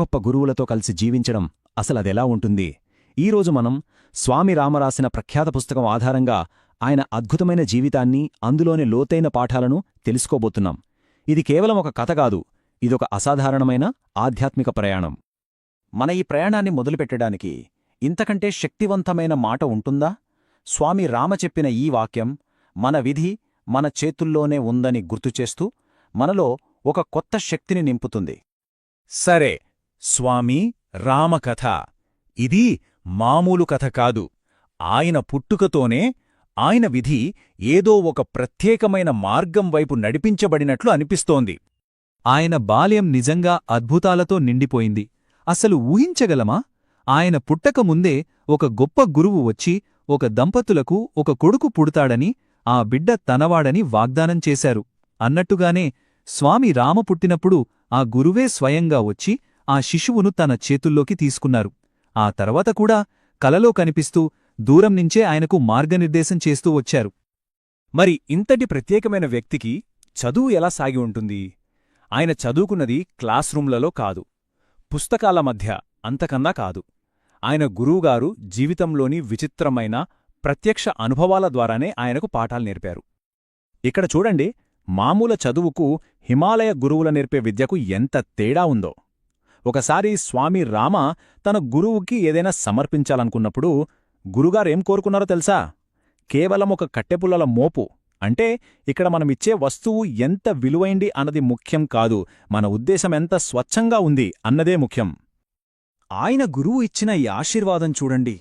గొప్ప గురువులతో కలిసి జీవించడం అసలదెలా ఉంటుంది? ఈరోజు మనం స్వామి రామరాసిన ప్రఖ్యాత పుస్తకం ఆధారంగా ఆయన అద్భుతమైన జీవితాన్ని అందులోని లోతైన పాఠాలను తెలుసుకోబోతున్నాం. ఇది కేవలం ఒక కథ కాదు ఇదొక అసాధారణమైన ఆధ్యాత్మిక ప్రయాణం. మన ఈ ప్రయాణాన్ని మొదలుపెట్టడానికి ఇంతకంటే శక్తివంతమైన మాట ఉంటుందా? స్వామి రామ చెప్పిన ఈ వాక్యం మన విధి మన చేతుల్లోనే ఉందని గుర్తుచేస్తూ మనలో ఒక కొత్త శక్తిని నింపుతుంది. సరే స్వామి రామకథ. ఇది మామూలు కథ కాదు. ఆయన పుట్టుకతోనే ఆయన విధి ఏదో ఒక ప్రత్యేకమైన మార్గం వైపు నడిపించబడినట్లు అనిపిస్తోంది. ఆయన బాల్యం నిజంగా అద్భుతాలతో నిండిపోయింది. అసలు ఊహించగలమా? ఆయన పుట్టకముందే ఒక గొప్ప గురువు వచ్చి ఒక దంపతులకు ఒక కొడుకు పుడతాడని ఆ బిడ్డ తనవాడని వాగ్దానం చేశారు. అన్నట్టుగానే స్వామి రామ పుట్టినప్పుడు ఆ గురువే స్వయంగా వచ్చి ఆ శిశువును తన చేతుల్లోకి తీసుకున్నారు. ఆ తర్వాత కూడా కలలో కనిపిస్తూ దూరం నుంచే ఆయనకు మార్గనిర్దేశం చేస్తూ వచ్చారు. మరి ఇంతటి ప్రత్యేకమైన వ్యక్తికి చదువు ఎలా సాగి ఉంటుంది? ఆయన చదువుకున్నది క్లాస్ కాదు. పుస్తకాల మధ్య అంతకన్నా కాదు. ఆయన గురువుగారు జీవితంలోని విచిత్రమైన ప్రత్యక్ష అనుభవాల ద్వారానే ఆయనకు పాఠాలు నేర్పారు. ఇక్కడ చూడండి మామూల చదువుకు హిమాలయ గురువుల నేర్పే విద్యకు ఎంత తేడా ఉందో. ఒకసారి స్వామి రామ తన గురువుకి ఏదైనా సమర్పించాలనుకున్నప్పుడు గురుగారేం కోరుకున్నారో తెలుసా? కేవలం ఒక కట్టెపుల్లల మోపు. అంటే ఇక్కడ మనమిచ్చే వస్తువు ఎంత విలువైంది అన్నది ముఖ్యం కాదు. మన ఉద్దేశం ఎంత స్వచ్ఛంగా ఉంది అన్నదే ముఖ్యం. ఆయన గురువు ఇచ్చిన ఈ ఆశీర్వాదం చూడండి.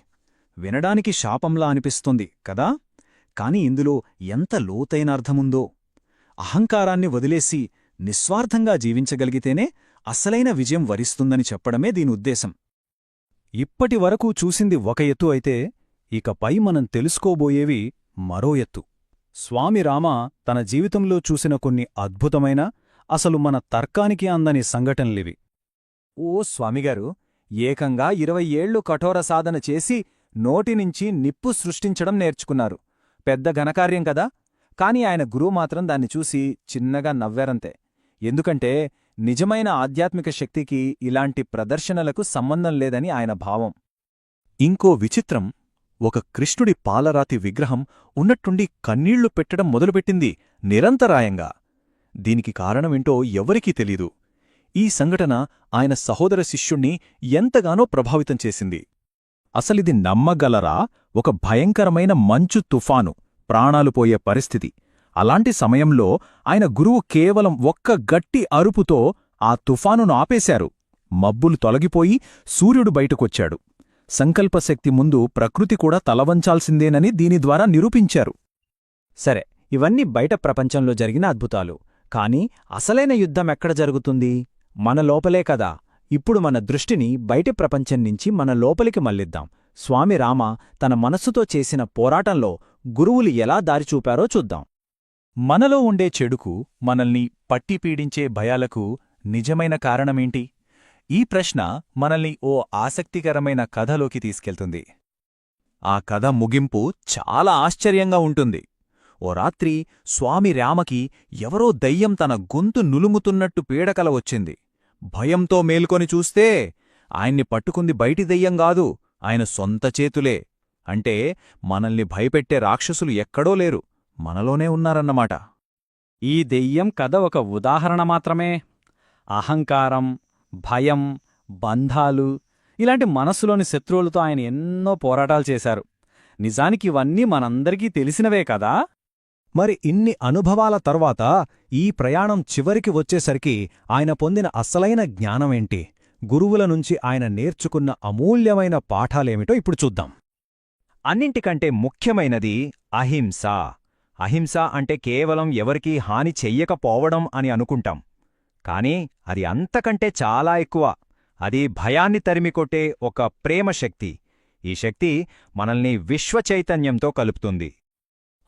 వినడానికి శాపంలా అనిపిస్తుంది కదా? కాని ఇందులో ఎంత లోతైన అర్థముందో. అహంకారాన్ని వదిలేసి నిస్వార్థంగా జీవించగలిగితేనే అసలైన విజయం వరిస్తుందని చెప్పడమే దీని ఉద్దేశం. ఇప్పటి వరకు చూసింది ఒక ఎత్తు అయితే ఇకపై మనం తెలుసుకోబోయేవి మరో ఎత్తు. స్వామి రామ తన జీవితంలో చూసిన కొన్ని అద్భుతమైన అసలు మన తర్కానికి అందని సంఘటనలివి. ఓ స్వామిగారు ఏకంగా ఇరవై ఏళ్ళు కఠోర సాధన చేసి నోటినుంచి నిప్పు సృష్టించడం నేర్చుకున్నారు. పెద్ద ఘనకార్యం కదా కాని ఆయన గురువు మాత్రం దాన్ని చూసి చిన్నగా నవ్వారంతే. ఎందుకంటే నిజమైన ఆధ్యాత్మిక శక్తికి ఇలాంటి ప్రదర్శనలకు సంబంధం లేదని ఆయన భావం. ఇంకో విచిత్రం ఒక కృష్ణుడి పాలరాతి విగ్రహం ఉన్నట్టుండి కన్నీళ్ళు పెట్టడం మొదలుపెట్టింది నిరంతరాయంగా. దీనికి కారణమేంటో ఎవరికీ తెలీదు. ఈ సంఘటన ఆయన సహోదర శిష్యుణ్ణి ఎంతగానో ప్రభావితం చేసింది. అసలిది నమ్మగలరా? ఒక భయంకరమైన మంచు తుఫాను ప్రాణాలు పోయే పరిస్థితి. అలాంటి సమయంలో ఆయన గురువు కేవలం ఒక్క గట్టి అరుపుతో ఆ తుఫానును ఆపేశారు. మబ్బులు తొలగిపోయి సూర్యుడు బయటకొచ్చాడు. సంకల్పశక్తి ముందు ప్రకృతి కూడా తలవంచాల్సిందేనని దీని ద్వారా నిరూపించారు. సరే ఇవన్నీ బయట ప్రపంచంలో జరిగిన అద్భుతాలు. కాని అసలైన యుద్ధమెక్కడ జరుగుతుంది? మన లోపలే కదా. ఇప్పుడు మన దృష్టిని బయటి ప్రపంచం నుంచి మన లోపలికి మళ్ళిద్దాం స్వామి రామ తన మనస్సుతో చేసిన పోరాటంలో గురువులు ఎలా దారిచూపారో చూద్దాం. మనలో ఉండే చెడుకు మనల్ని పట్టి పీడించే భయాలకు నిజమైన కారణమేంటి? ఈ ప్రశ్న మనల్ని ఓ ఆసక్తికరమైన కథలోకి తీసుకెళ్తుంది. ఆ కథ ముగింపు చాలా ఆశ్చర్యంగా ఉంటుంది. ఓ రాత్రి స్వామి రామకి ఎవరో దయ్యం తన గొంతు నులుముతున్నట్టు పీడకల వచ్చింది. భయంతో మేల్కొని చూస్తే ఆయన్ని పట్టుకుంది బయటి దయ్యం గాదు ఆయన సొంత చేతులే. అంటే మనల్ని భయపెట్టే రాక్షసులు ఎక్కడో లేరు. మనలోనే ఉన్నారన్నమాట. ఈ దెయ్యం కథ ఒక ఉదాహరణ మాత్రమే. అహంకారం భయం బంధాలు ఇలాంటి మనస్సులోని శత్రువులతో ఆయన ఎన్నో పోరాటాలు చేశారు. నిజానికి ఇవన్నీ మనందరికీ తెలిసినవే కదా? మరి ఇన్ని అనుభవాల తర్వాత ఈ ప్రయాణం చివరికి వచ్చేసరికి ఆయన పొందిన అసలైన జ్ఞానమేంటి? గురువుల నుంచి ఆయన నేర్చుకున్న అమూల్యమైన పాఠాలేమిటో ఇప్పుడు చూద్దాం. అన్నింటికంటే ముఖ్యమైనది అహింస. అహింస అంటే కేవలం ఎవరికీ హాని చెయ్యకపోవడం అని అనుకుంటాం. కాని అది అంతకంటే చాలా ఎక్కువ. అది భయాన్ని తరిమికొట్టే ఒక ప్రేమ శక్తి. ఈ శక్తి మనల్ని విశ్వచైతన్యంతో కలుపుతుంది.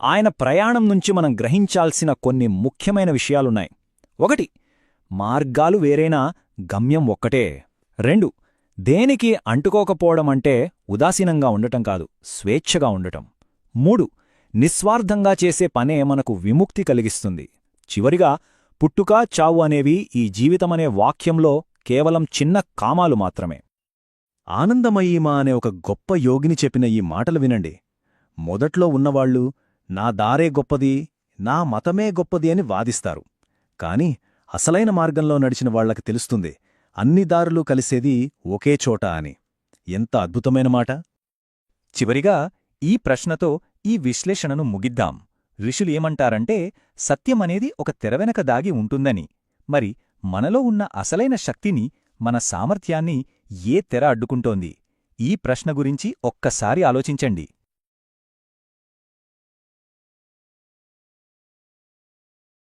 ఆయన ప్రయాణం నుంచి మనం గ్రహించాల్సిన కొన్ని ముఖ్యమైన విషయాలున్నాయి. ఒకటి మార్గాలు వేరైనా గమ్యం ఒక్కటే. రెండు దేనికి అంటుకోకపోవడం అంటే ఉదాసీనంగా ఉండటం కాదు స్వేచ్ఛగా ఉండటం. మూడు నిస్వార్థంగా చేసే పనే మనకు విముక్తి కలిగిస్తుంది. చివరిగా పుట్టుక చావు అనేవి ఈ జీవితమనే వాక్యంలో కేవలం చిన్న కామాలు మాత్రమే. ఆనందమయీమా అనే ఒక గొప్ప యోగిని చెప్పిన ఈ మాటలు వినండి. మొదట్లో ఉన్నవాళ్ళు నా దారే గొప్పది నా మతమే గొప్పది అని వాదిస్తారు. కాని అసలైన మార్గంలో నడిచిన వాళ్ళకు తెలుస్తుంది అన్ని దారులు కలిసేది ఒకే చోట అని. ఎంత అద్భుతమైన మాట! చివరిగా ఈ ప్రశ్నతో ఈ విశ్లేషణను ముగిద్దాం. ఋషులు ఏమంటారంటే సత్యమనేది ఒక తెరవెనక దాగి ఉంటుందని. మరి మనలో ఉన్న అసలైన శక్తిని మన సామర్థ్యాన్ని ఏ తెర అడ్డుకుంటోంది? ఈ ప్రశ్న గురించి ఒక్కసారి ఆలోచించండి.